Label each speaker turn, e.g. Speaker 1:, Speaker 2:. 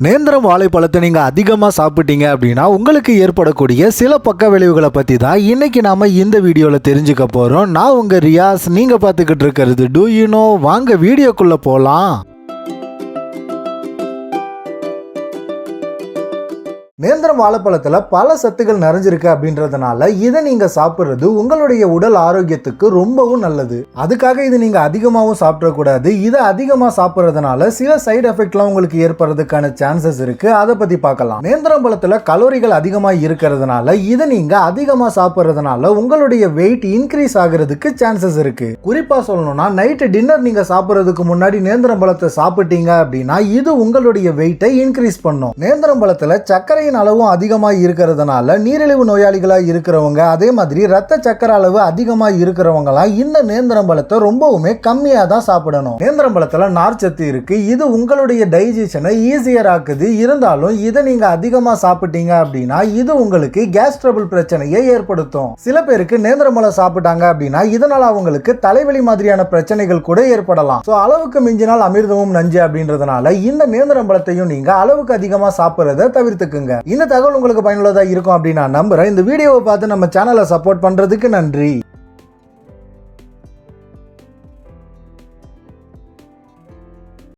Speaker 1: நேந்திரம் வாழைப்பழத்தை நீங்கள் அதிகமாக சாப்பிட்டீங்க அப்படின்னா உங்களுக்கு ஏற்படக்கூடிய சில பக்க விளைவுகளை பற்றி தான் இன்றைக்கி நாம் இந்த வீடியோவில் தெரிஞ்சுக்க போகிறோம் நான் உங்கள் ரியாஸ். நீங்கள் பார்த்துக்கிட்டு இருக்கிறது டூ யூனோ வாங்க வீடியோக்குள்ளே போகலாம் நேந்திரம் வாழைப்பழத்தில் பல சத்துக்கள் நிறைஞ்சிருக்கு அப்படின்றதுனால இதை நீங்கள் சாப்பிட்றது உங்களுடைய உடல் ஆரோக்கியத்துக்கு ரொம்பவும் நல்லது. அதுக்காக இது நீங்கள் அதிகமாகவும் சாப்பிடக்கூடாது. இதை அதிகமாக சாப்பிட்றதுனால சில சைடு எஃபெக்ட்லாம் உங்களுக்கு ஏற்படுறதுக்கான சான்சஸ் இருக்கு. அதை பற்றி பார்க்கலாம். நேந்திரம் பழத்தில் கலோரிகள் அதிகமாக இருக்கிறதுனால இதை நீங்கள் அதிகமாக சாப்பிட்றதுனால உங்களுடைய வெயிட் இன்க்ரீஸ் ஆகிறதுக்கு சான்சஸ் இருக்கு. குறிப்பாக சொல்லணும்னா நைட்டு டின்னர் நீங்கள் சாப்பிட்றதுக்கு முன்னாடி நேந்திரம் பழத்தை சாப்பிட்டீங்க அப்படின்னா இது உங்களுடைய வெயிட்டை இன்க்ரீஸ் பண்ணும். நேந்திரம் பழத்தில் சர்க்கரையின் அளவும் அதிகமாக இருக்கிறதுனால நீரிழிவு நோயாளிகளாக இருக்கிறவங்க அதே மாதிரி ரத்த சக்கர அளவு அதிகமாக இருக்கிறவங்களாம் இந்த நேந்திரம் பழத்தை ரொம்பவுமே கம்மியாக தான் சாப்பிடணும். நேந்திரம் பழத்தில் நார்ச்சத்து இருக்கு. இது உங்களுடைய டைஜஷனை ஈஸியர் ஆக்குது. இருந்தாலும் இதை நீங்க அதிகமாக சாப்பிட்டீங்க அப்படின்னா இது உங்களுக்கு கேஸ் ட்ரபிள் பிரச்சனையை ஏற்படுத்தும். சில பேருக்கு நேந்திரம் பழம் சாப்பிட்டாங்க அப்படின்னா இதனால அவங்களுக்கு தலைவலி மாதிரியான பிரச்சனைகள் கூட ஏற்படலாம். ஸோ அளவுக்கு மிஞ்சினால் அமிர்தமும் நஞ்சு அப்படின்றதுனால இந்த நேந்திரம் பழத்தையும் நீங்க அளவுக்கு அதிகமாக சாப்பிட்றத தவிர்த்துக்குங்க. இந்த தகவல் உங்களுக்கு பயனுள்ளதா இருக்கும் அப்படின்னு நான் நம்புறேன். இந்த வீடியோவை பார்த்து நம்ம சேனலை சப்போர்ட் பண்றதுக்கு நன்றி.